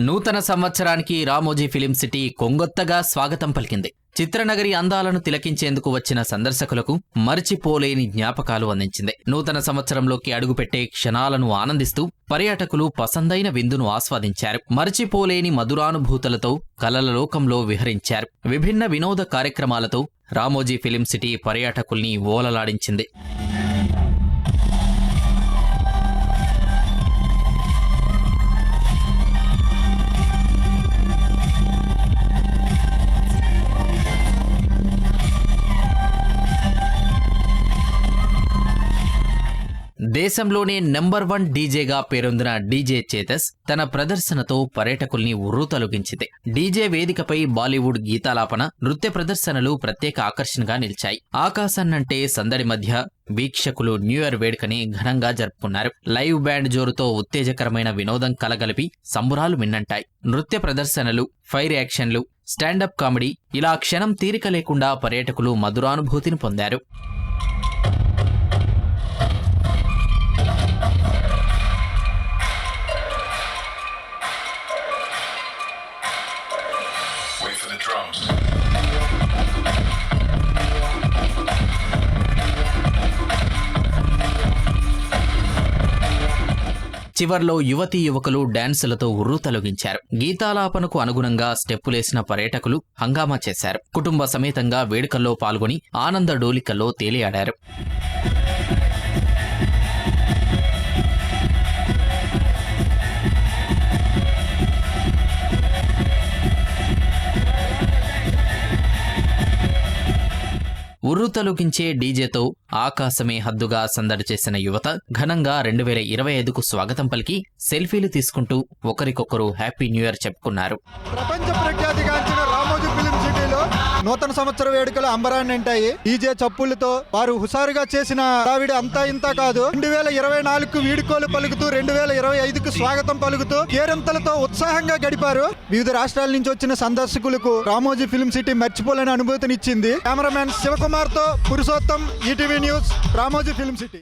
నూతన సంవత్సరానికి Ramoji film city కొంగొత్తగా స్వాగతం పలికింది. చిత్రనగరి అందాలను తిలకించేందుకు వచ్చిన సందర్శకులకు మరిచిపోలేని జ్ఞాపకాలు అందించింది. నూతన సంవత్సరంలోకి అడుగుపెట్టే క్షణాలను ఆనందిస్తూ పర్యాటకులు పసందైన విందును ఆస్వాదించారు. మరిచిపోలేని మధురానుభూతులతో కలల లోకంలో విహరించారు. విభిన్న వినోద కార్యక్రమాలతో రామోజీ ఫిలిం సిటీ పర్యాటకుల్ని ఓలలాడించింది. దేశంలోనే నెంబర్ వన్ డీజేగా పేరొందిన డీజే చేతస్ తన ప్రదర్శనతో పర్యాటకుల్ని ఉర్రూతలొగించింది డీజే వేదికపై బాలీవుడ్ గీతాలాపన నృత్య ప్రదర్శనలు ప్రత్యేక ఆకర్షణగా నిలిచాయి. ఆకాశాన్నంటే సందడి మధ్య వీక్షకులు న్యూ ఇయర్ వేడుకని ఘనంగా జరుపుకున్నారు. లైవ్ బ్యాండ్ జోరుతో ఉత్తేజకరమైన వినోదం కలగలిపి సంబురాలు మిన్నంటాయి. నృత్య ప్రదర్శనలు ఫైర్ యాక్షన్లు స్టాండప్ కామెడీ ఇలా క్షణం తీరిక లేకుండా పర్యాటకులు మధురానుభూతిని పొందారు. Drums. చివర్లో యువతీ యువకులు డాన్సులతో ఉర్రు తొలగించారు. గీతాలాపనకు అనుగుణంగా స్టెప్పులేసిన పర్యాటకులు హంగామా చేశారు. కుటుంబ సమేతంగా వేడుకల్లో పాల్గొని ఆనంద డోలికల్లో తేలియాడారు. ఉర్రు తొలగించే డీజేతో ఆకాశమే హద్దుగా సందడి చేసిన యువత ఘనంగా రెండు వేల ఇరవై ఐదుకు స్వాగతం పలికి సెల్ఫీలు తీసుకుంటూ ఒకరికొకరు హ్యాపీ న్యూ ఇయర్ చెప్పుకున్నారు. ప్రపంచ నూతన సంవత్సర వేడుకలు అంబరాన్ని ఉంటాయి డీజే చప్పులతో వారు హుషారుగా చేసిన హడావిడి అంతా ఇంత కాదు. రెండు వేల ఇరవై నాలుగు వీడుకోలు పలుకుతూ రెండు వేల ఇరవై ఐదుకు స్వాగతం పలుకుతూ కేరింతలతో ఉత్సాహంగా గడిపారు. వివిధ రాష్ట్రాల నుంచి వచ్చిన సందర్శకులకు రామోజీ ఫిలిం సిటీ మర్చిపోలేని అనుభూతినిచ్చింది. Cameraman శివకుమార్తో Purushottam ETV news Ramoji film city.